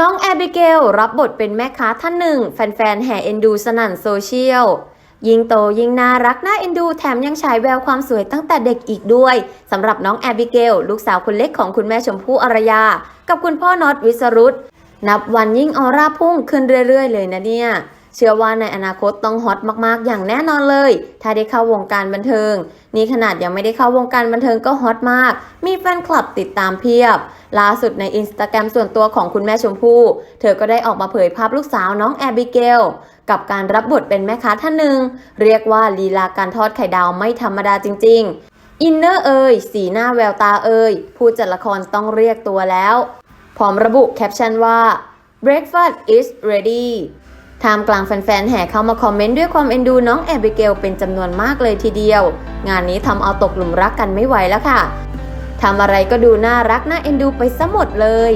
น้องแอบิเกลรับบทเป็นแม่ค้าท่านหนึ่ง แฟนๆ แห่เอ็นดูสนั่นโซเชียล ยิ่งโตยิ่งน่ารักน่าเอ็นดู แถมยังฉายแววความสวยตั้งแต่เด็กอีกด้วยสำหรับน้องแอบิเกล ลูกสาวคนเล็กของคุณแม่ชมพู่อารยา กับคุณพ่อน็อตวิสรุตนับวันยิ่งออร่าพุ่งขึ้นเรื่อยๆ เลยนะเนี่ย เชื่อว่าในอนาคตต้องฮอตมากๆ อย่างแน่นอนเลย ถ้าได้เข้าวงการบันเทิง นี่ขนาดยังไม่ได้เข้าวงการบันเทิงก็ฮอตมาก มีแฟนคลับติดตามเพียบ ล่าสุดในอินสตาแกรมส่วนตัวของคุณแม่ชมพู่ เธอก็ได้ออกมาเผยภาพลูกสาวน้องแอบิเกลกับการรับบทเป็นแม่ค้าท่านหนึ่ง เรียกว่าลีลาการทอดไข่ดาวไม่ธรรมดาจริง ๆ อินเนอร์เอ่ยสีหน้าแววตาเอ่ยผู้จัดละครต้องเรียกตัวแล้ว พร้อมระบุแคปชั่นว่า breakfast is ready ท่ามกลางแฟนๆ แห่เข้ามาคอมเมนต์ด้วยความเอ็นดูน้องแอบิเกลเป็นจำนวนมากเลยทีเดียว งานนี้ทำเอาตกหลุมรักกันไม่ไหวแล้วค่ะทำอะไรก็ดูน่ารักน่าเอ็นดูไปซะหมดเลย